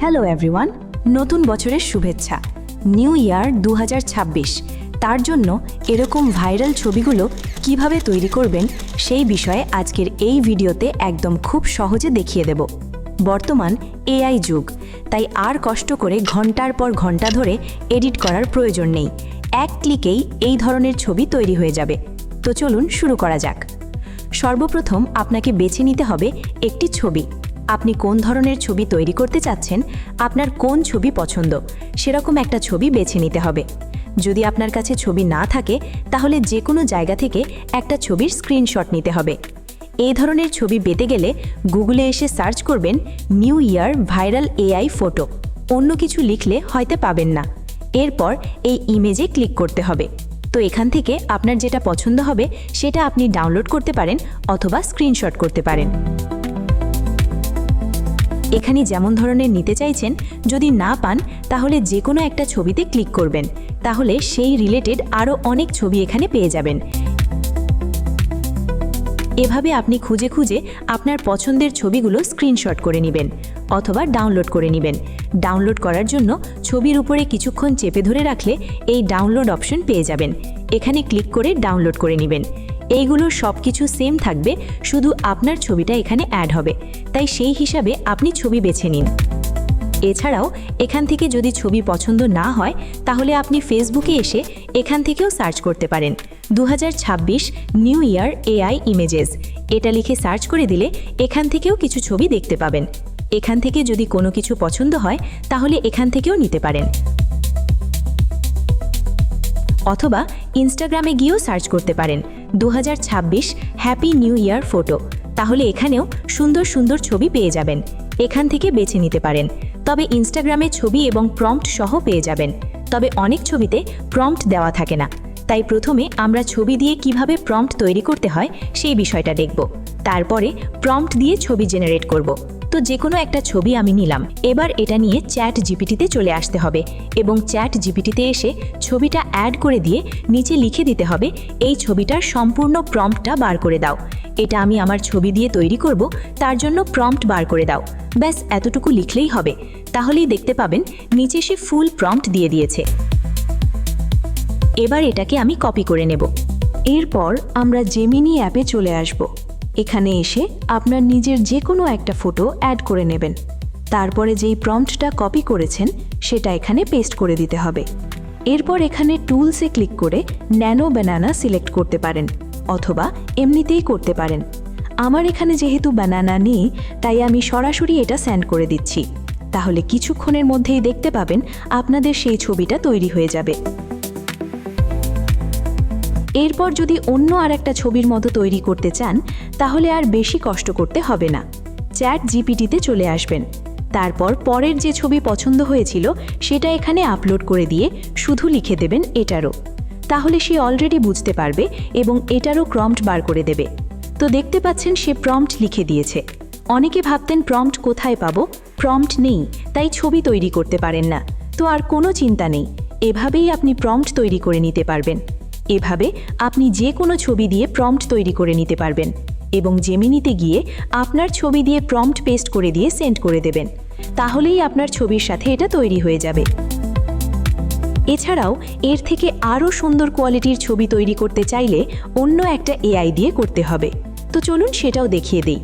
Hello everyone নতুন বছরের শুভেচ্ছা। নিউ ইয়ার দু হাজার ছাব্বিশ। তার জন্য এরকম ভাইরাল ছবিগুলো কীভাবে তৈরি করবেন সেই বিষয়ে আজকের এই ভিডিওতে একদম খুব সহজে দেখিয়ে দেব। বর্তমান এআই যুগ, তাই আর কষ্ট করে ঘণ্টার পর ঘণ্টা ধরে এডিট করার প্রয়োজন নেই। এক ক্লিকেই এই ধরনের ছবি তৈরি হয়ে যাবে। তো চলুন শুরু করা যাক। সর্বপ্রথম আপনাকে বেছে নিতে হবে একটি ছবি। আপনি কোন ধরনের ছবি তৈরি করতে চাচ্ছেন, আপনার কোন ছবি পছন্দ, সেরকম একটা ছবি বেছে নিতে হবে। যদি আপনার কাছে ছবি না থাকে, তাহলে যে কোনো জায়গা থেকে একটা ছবির স্ক্রিনশট নিতে হবে। এই ধরনের ছবি পেতে গেলে গুগলে এসে সার্চ করবেন, new year viral AI photo. অন্য কিছু লিখলে হয়তো পাবেন না। এরপর এই ইমেজে ক্লিক করতে হবে। তো এখান থেকে আপনার যেটা পছন্দ হবে, সেটা আপনি ডাউনলোড করতে পারেন অথবা স্ক্রিনশট করতে পারেন। এখানে যেমন ধরনের নিতে চাইছেন, যদি না পান, তাহলে যে কোনো একটা ছবিতে ক্লিক করবেন। তাহলে সেই রিলেটেড আরও অনেক ছবি এখানে পেয়ে যাবেন। এভাবে আপনি খুঁজে খুঁজে আপনার পছন্দের ছবিগুলো স্ক্রিনশট করে নেবেন অথবা ডাউনলোড করে নেবেন। ডাউনলোড করার জন্য ছবির উপরে কিছুক্ষণ চেপে ধরে রাখলে এই ডাউনলোড অপশন পেয়ে যাবেন। এখানে ক্লিক করে ডাউনলোড করে নেবেন। এইগুলো সব কিছু সেম থাকবে, শুধু আপনার ছবিটা এখানে অ্যাড হবে। তাই সেই হিসাবে আপনি ছবি বেছে নিন। এছাড়াও, এখান থেকে যদি ছবি পছন্দ না হয়, তাহলে আপনি ফেসবুকে এসে এখান থেকেও সার্চ করতে পারেন। দু হাজার ছাব্বিশ নিউ ইয়ার এআই ইমেজেস এটা লিখে সার্চ করে দিলে এখান থেকেও কিছু ছবি দেখতে পাবেন। এখান থেকে যদি কোনো কিছু পছন্দ হয়, তাহলে এখান থেকেও নিতে পারেন। অথবা ইনস্টাগ্রামে গিয়েও সার্চ করতে পারেন। দু হাজার ছাব্বিশ হ্যাপি নিউ ইয়ার ফটো তাহলে এখানেও সুন্দর সুন্দর ছবি পেয়ে যাবেন। এখান থেকে বেছে নিতে পারেন। তবে ইনস্টাগ্রামে ছবি এবং প্রম্পট সহ পেয়ে যাবেন। তবে অনেক ছবিতে প্রম্পট দেওয়া থাকে না। তাই প্রথমে আমরা ছবি দিয়ে কীভাবে প্রম্পট তৈরি করতে হয় সেই বিষয়টা দেখব। তারপরে প্রম্পট দিয়ে ছবি জেনারেট করব। তো যে কোনো একটা ছবি আমি নিলাম। এবার এটা নিয়ে চ্যাট জিপিটিতে চলে আসতে হবে এবং চ্যাট জিপিটিতে এসে ছবিটা অ্যাড করে দিয়ে নিচে লিখে দিতে হবে, এই ছবিটার সম্পূর্ণ প্রম্পটটা বার করে দাও। এটা আমি আমার ছবি দিয়ে তৈরি করব, তার জন্য প্রম্পট বার করে দাও। ব্যাস, এতটুকু লিখলেই হবে। তাহলেই দেখতে পাবেন, নিচে সে ফুল প্রম্পট দিয়ে দিয়েছে। এবার এটাকে আমি কপি করে নেব। এরপর আমরা জেমিনি অ্যাপে চলে আসব। এখানে এসে আপনার নিজের যে কোনো একটা ফটো অ্যাড করে নেবেন। তারপরে যেই প্রম্পটটা কপি করেছেন, সেটা এখানে পেস্ট করে দিতে হবে। এরপর এখানে টুলসে ক্লিক করে ন্যানো ব্যানানা সিলেক্ট করতে পারেন, অথবা এমনিতেই করতে পারেন। আমার এখানে যেহেতু ব্যানানা নেই, তাই আমি সরাসরি এটা সেন্ড করে দিচ্ছি। তাহলে কিছুক্ষণের মধ্যেই দেখতে পাবেন আপনাদের সেই ছবিটা তৈরি হয়ে যাবে। এরপর যদি অন্য আর একটা ছবির মতো তৈরি করতে চান, তাহলে আর বেশি কষ্ট করতে হবে না। চ্যাট জিপিটিতে চলে আসবেন। তারপর পরের যে ছবি পছন্দ হয়েছিল, সেটা এখানে আপলোড করে দিয়ে শুধু লিখে দেবেন এটারও। তাহলে সে অলরেডি বুঝতে পারবে এবং এটারও প্রম্পট বার করে দেবে। তো দেখতে পাচ্ছেন সে প্রম্পট লিখে দিয়েছে। অনেকে ভাবতেন প্রম্পট কোথায় পাবো? প্রম্পট নেই, তাই ছবি তৈরি করতে পারেন না। তো আর কোনো চিন্তা নেই। এভাবেই আপনি প্রম্পট তৈরি করে নিতে পারবেন। এভাবে আপনি যে কোনো ছবি দিয়ে প্রম্পট তৈরি করে নিতে পারবেন এবং জেমিনিতে গিয়ে আপনার ছবি দিয়ে প্রম্পট পেস্ট করে দিয়ে সেন্ড করে দেবেন। তাহলেই আপনার ছবির সাথে এটা তৈরি হয়ে যাবে। এছাড়াও এর থেকে আরও সুন্দর কোয়ালিটির ছবি তৈরি করতে চাইলে অন্য একটা এআই দিয়ে করতে হবে। তো চলুন সেটাও দেখিয়ে দিই।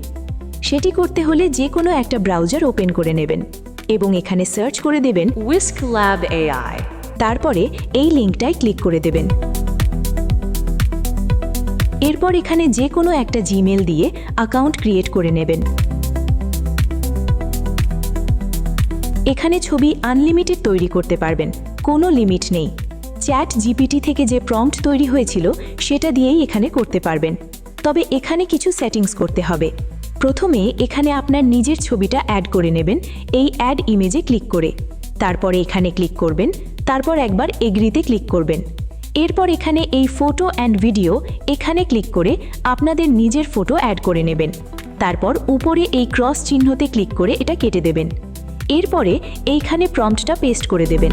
সেটি করতে হলে যে কোনো একটা ব্রাউজার ওপেন করে নেবেন এবং এখানে সার্চ করে দেবেন Whisk Lab AI. তারপরে এই লিঙ্কটায় ক্লিক করে দেবেন। এরপর এখানে যে কোনো একটা জিমেল দিয়ে অ্যাকাউন্ট ক্রিয়েট করে নেবেন। এখানে ছবি আনলিমিটেড তৈরি করতে পারবেন, কোনো লিমিট নেই। চ্যাট জিপিটি থেকে যে প্রম্পট তৈরি হয়েছিল, সেটা দিয়েই এখানে করতে পারবেন। তবে এখানে কিছু সেটিংস করতে হবে। প্রথমে এখানে আপনার নিজের ছবিটা অ্যাড করে নেবেন, এই অ্যাড ইমেজে ক্লিক করে। তারপরে এখানে ক্লিক করবেন, তারপর একবার এগ্রিতে ক্লিক করবেন। এরপর এখানে এই ফটো অ্যান্ড ভিডিও এখানে ক্লিক করে আপনাদের নিজের ফটো অ্যাড করে নেবেন। তারপর উপরে এই ক্রস চিহ্নতে ক্লিক করে এটা কেটে দেবেন। এরপরে এইখানে প্রম্পটটা পেস্ট করে দেবেন।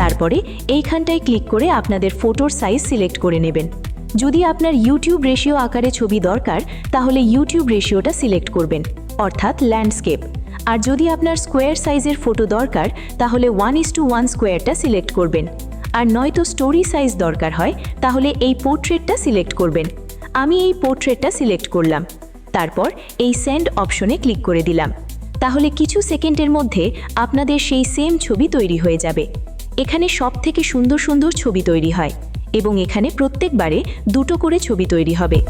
তারপরে এইখানটায় ক্লিক করে আপনাদের ফটোর সাইজ সিলেক্ট করে নেবেন। যদি আপনার ইউটিউব রেশিও আকারে ছবি দরকার, তাহলে ইউটিউব রেশিওটা সিলেক্ট করবেন, অর্থাৎ ল্যান্ডস্কেপ আর যদি আপনার স্কোয়ার সাইজের ফটো দরকার, তাহলে ওয়ান ইস টু ওয়ান স্কোয়ারটা সিলেক্ট করবেন। আর নয়তো স্টোরি সাইজ দরকার হয়, তাহলে এই পোর্ট্রেটটা সিলেক্ট করবেন। আমি এই পোর্ট্রেটটা সিলেক্ট করলাম। তারপর এই সেন্ড অপশনে ক্লিক করে দিলাম। তাহলে কিছু সেকেন্ডের মধ্যে আপনাদের সেই সেম ছবি তৈরি হয়ে যাবে। এখানে সব থেকে সুন্দর সুন্দর ছবি তৈরি হয়। এবং এখানে প্রত্যেকবারে দুটো করে ছবি তৈরি হবে।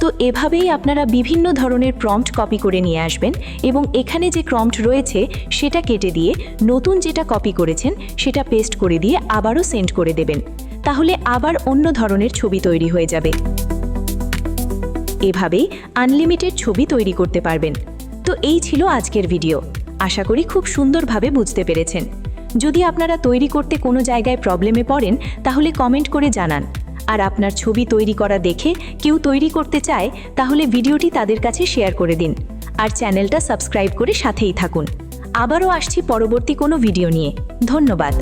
তো এভাবেই আপনারা বিভিন্ন ধরনের প্রম্পট কপি করে নিয়ে আসবেন এবং এখানে যে প্রম্পট রয়েছে সেটা কেটে দিয়ে নতুন যেটা কপি করেছেন সেটা পেস্ট করে দিয়ে আবারও সেন্ড করে দেবেন। তাহলে আবার অন্য ধরনের ছবি তৈরি হয়ে যাবে। এভাবেই আনলিমিটেড ছবি তৈরি করতে পারবেন। তো এই ছিল আজকের ভিডিও আশা করি খুব সুন্দরভাবে বুঝতে পেরেছেন। যদি আপনারা তৈরি করতে কোনো জায়গায় প্রবলেমে পড়েন, তাহলে কমেন্ট করে জানান। আর আপনার ছবি তৈরি করা দেখে কেউ তৈরি করতে চায়, তাহলে ভিডিওটি তাদের কাছে শেয়ার করে দিন। আর চ্যানেলটা সাবস্ক্রাইব করে সাথেই থাকুন। আবারও আসছি পরবর্তী কোনো ভিডিও নিয়ে। ধন্যবাদ।